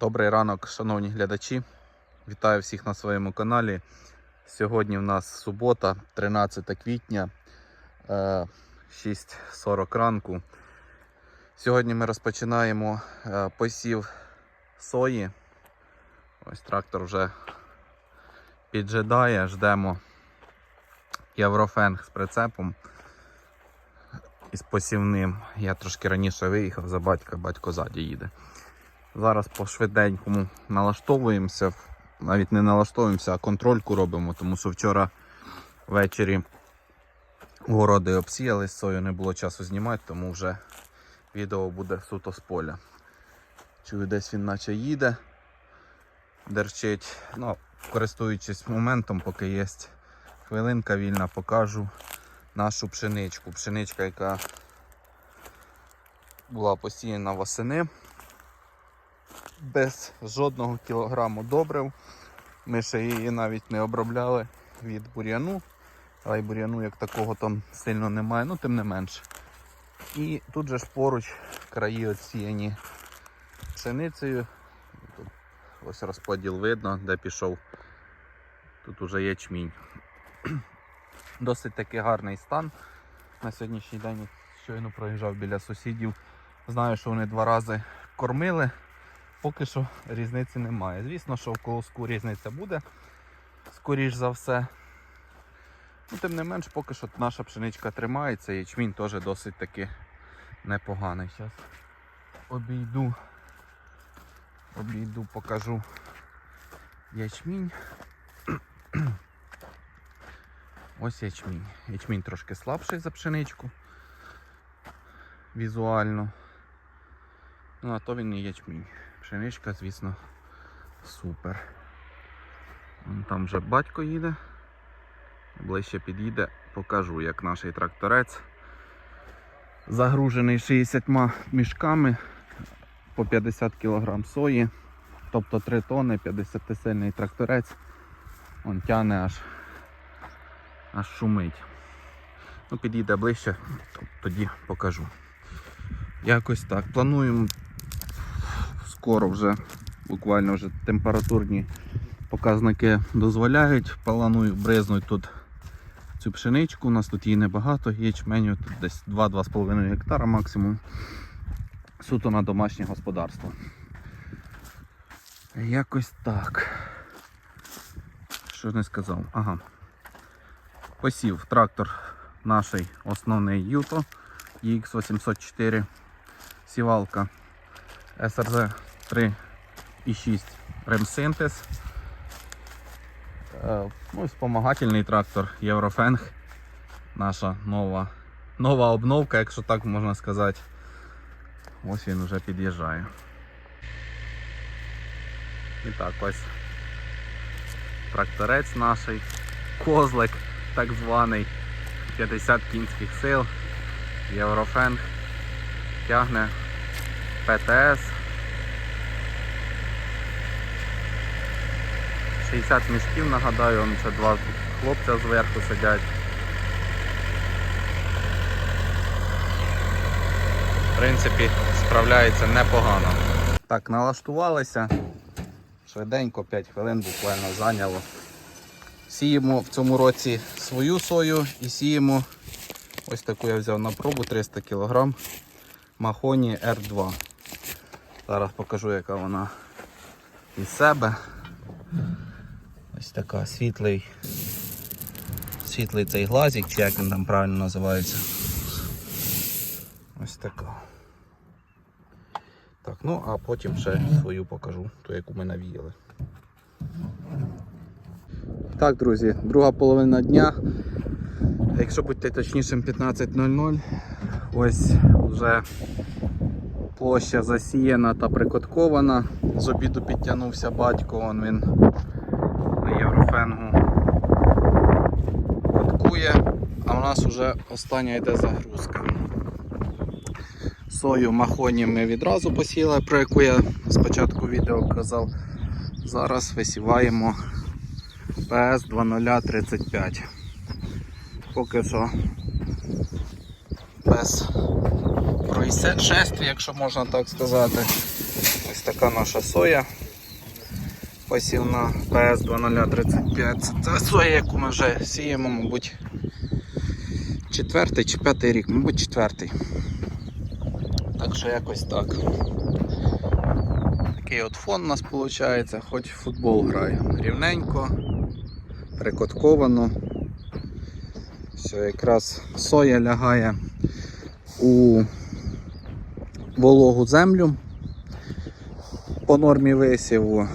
Добрий ранок, шановні глядачі. Вітаю всіх на своєму каналі. Сьогодні в нас субота, 13 квітня, е, 6.40 ранку. Сьогодні ми розпочинаємо е, посів сої. Ось трактор вже піджидає, ждемо єврофенг з прицепом із посівним. Я трошки раніше виїхав за батька, батько ззаді їде. Зараз по швиденькому налаштовуємося, навіть не налаштовуємося, а контрольку робимо, тому що вчора ввечері городи обсіяли, сою не було часу знімати, тому вже відео буде суто з поля. Чую, десь він наче їде, дерчить. Ну, користуючись моментом, поки є хвилинка вільна, покажу нашу пшеничку. Пшеничка, яка була посіяна восени без жодного кілограму добрив. Ми ще її навіть не обробляли від бур'яну, але й бур'яну як такого там сильно немає, ну тим не менше. І тут же ж поруч краї оціяні пшеницею. Тут ось розподіл видно, де пішов. Тут уже ячмінь. Досить таки гарний стан. На сьогоднішній день щойно проїжджав біля сусідів. Знаю, що вони два рази кормили. Поки що різниці немає. Звісно, що в колоску різниця буде, скоріш за все. Ну, Тим не менш, поки що наша пшеничка тримається, ячмінь теж досить таки непоганий. Зараз обійду, обійду, покажу ячмінь. Ось ячмінь. Ячмінь трошки слабший за пшеничку візуально. Ну, а то він і ячмінь. Пшеничка, звісно, супер. Там вже батько їде. Ближче під'їде, покажу, як наш тракторець загружений 60 мішками по 50 кг сої, тобто 3 тонни, 50-сильний тракторець. Он тяне аж аж шумить. Ну, під'їде ближче, тоді покажу. Якось так. Плануємо скоро вже, буквально вже температурні показники дозволяють. Планую бризнути тут цю пшеничку. У нас тут її небагато, ячменю тут десь 2-2,5 гектара максимум. Суто на домашнє господарство. Якось так. Що не сказав? Ага. Посів трактор наш основний Юто EX804. Сівалка SRZ 3,6 ремсинтез. Е, Ну і спомагательний трактор Єврофенг. Наша нова, нова обновка, якщо так можна сказати. Ось він вже під'їжджає. І так ось тракторець наш, козлик так званий, 50 кінських сил, Єврофенг, тягне ПТС. 60 мішків, нагадаю, це два хлопця зверху сидять. В принципі, справляється непогано. Так, налаштувалися. Швиденько, 5 хвилин буквально зайняло. Сіємо в цьому році свою сою і сіємо ось таку я взяв на пробу 300 кг Махоні R2. Зараз покажу, яка вона із себе. Ось така світлий, світлий цей глазик, чи як він там правильно називається. Ось така. Так, ну а потім ще свою покажу, ту, яку ми навіяли. Так, друзі, друга половина дня. Якщо бути точнішим 15.00, ось вже площа засіяна та прикоткована. З обіду підтягнувся батько, он він на єврофенгу коткує, а у нас вже остання йде загрузка. Сою махоні ми відразу посіяли, про яку я спочатку відео казав. Зараз висіваємо ПС 2035. Поки що без происшествий, якщо можна так сказати. Ось така наша соя. Посівна ps 2035. Це та соя, яку ми вже сіємо, мабуть, четвертий чи п'ятий рік, мабуть, четвертий. Так що якось так. Такий от фон у нас виходить, хоч футбол грає. Рівненько, прикотковано. Все, якраз соя лягає у вологу землю по нормі висіву,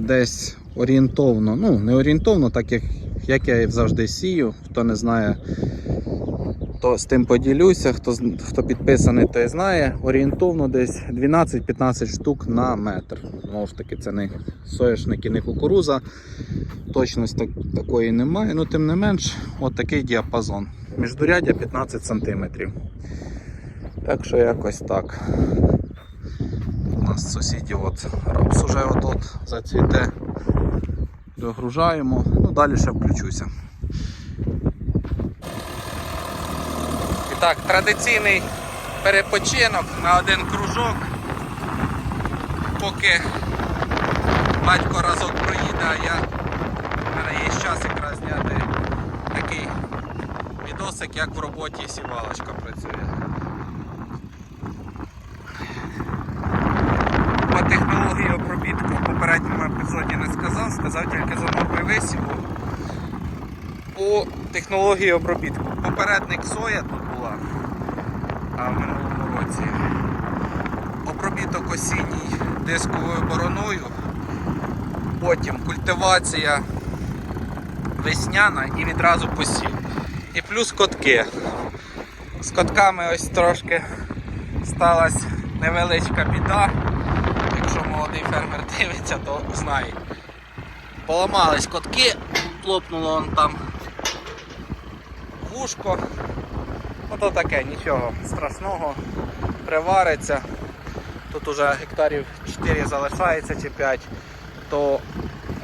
десь орієнтовно, ну не орієнтовно, так як, як я завжди сію, хто не знає, то з тим поділюся, хто, хто підписаний, той знає, орієнтовно десь 12-15 штук на метр. Знову ж таки, це не соняшник і не кукуруза, точності так, такої немає, ну тим не менш, от діапазон. Міждуряддя 15 см. Так що якось так. Нас сусідів от рапс уже отут зацвіте. Догружаємо, ну далі ще включуся. І так, традиційний перепочинок на один кружок. Поки батько разок проїде, а я в мене є час якраз зняти такий відосик, як в роботі сівалочка працює. По технології обробітку в попередньому епізоді сказав тільки за норми висіву. По технології обробітку. Попередник соя тут була, а в минулому році обробіток осінній дисковою бороною, потім культивація весняна і відразу посів. І плюс котки. З котками ось трошки сталася невеличка біда. Якщо молодий фермер дивиться, то знає. Поламались котки, лопнуло вон там вушко. Ну то таке, нічого страшного, привариться. Тут уже гектарів 4 залишається чи 5, то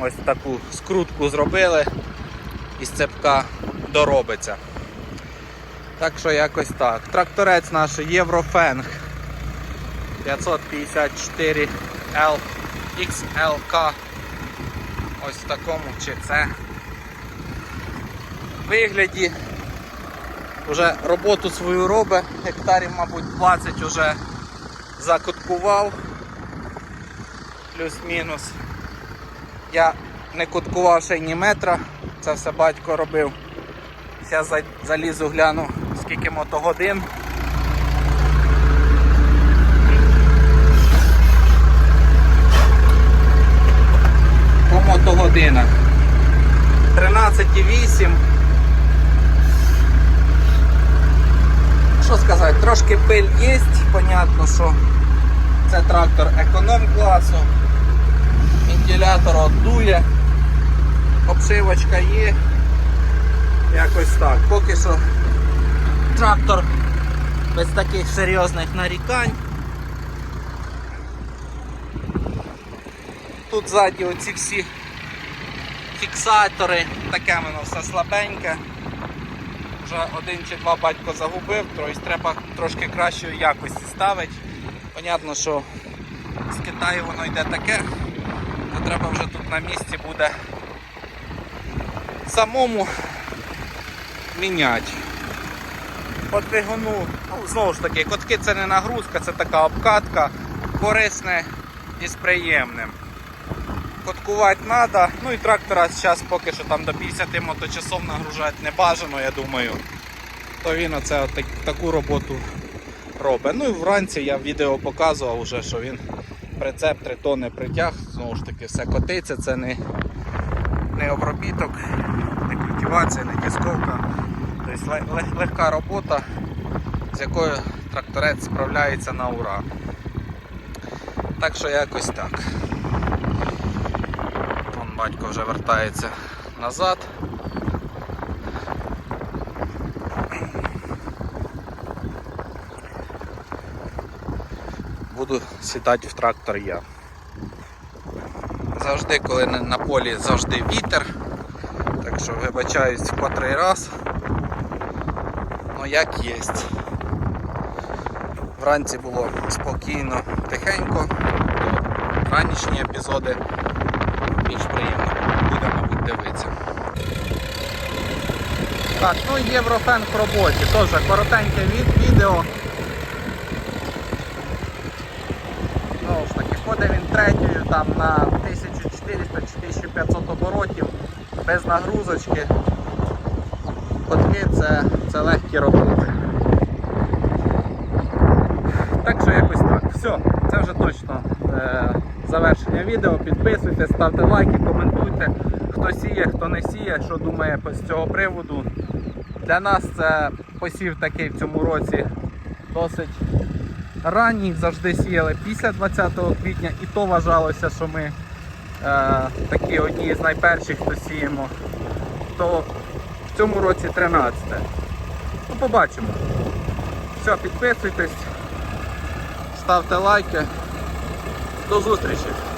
ось таку скрутку зробили із цепка доробиться. Так що якось так. Тракторець наш Єврофенг 554 L XLK. Ось в такому чи це вигляді. Вже роботу свою робить, гектарів, мабуть, 20 вже закуткував. Плюс-мінус. Я не куткував ще ні метра, це все батько робив. За- залізу, гляну, скільки мотогодин. По мотогодинах. 13,8. Що сказати, трошки пиль є, понятно, що це трактор економ класу. Вентилятор от дує, обшивочка є. Якось так. Поки що трактор без таких серйозних нарікань. Тут ззаді оці всі фіксатори, таке воно все слабеньке. Вже один чи два батько загубив, тобто треба трошки кращої якості ставити. Понятно, що з Китаю воно йде таке, то треба вже тут на місці буде самому міняти. По двигуну, ну, знову ж таки, котки це не нагрузка, це така обкатка, корисне і з приємним. Коткувати треба, ну і трактора зараз поки що там до 50 моточасов нагружати не бажано, я думаю. То він оце от таку роботу робить. Ну і вранці я відео показував вже, що він прицеп 3 тонни притяг, знову ж таки, все котиться, це не, не обробіток, не культивація, не дисковка. Тобто лег- легка робота, з якою тракторець справляється на ура. Так що якось так. Батько вже вертається назад. Буду сідати в трактор я. Завжди, коли на полі, завжди вітер. Так що вибачаюсь в котрий раз. Ну як єсть. Вранці було спокійно, тихенько. ранішні епізоди більш приємно буде, мабуть, дивитися. Так, ну Єврофен в роботі, теж коротеньке від відео. Знову ж таки, ходить він третьою там на 1400-1500 оборотів без нагрузочки. Ходки це, це легкі роботи. Так що якось так. Все, це вже точно е, завершення відео. Підписуйтесь, ставте лайки, коментуйте, хто сіє, хто не сіє, що думає з цього приводу. Для нас це посів такий в цьому році досить ранній, завжди сіяли після 20 квітня, і то вважалося, що ми е, такі одні з найперших, хто сіємо. То в цьому році 13. Ну, побачимо. Все, підписуйтесь, ставте лайки. До зустрічі!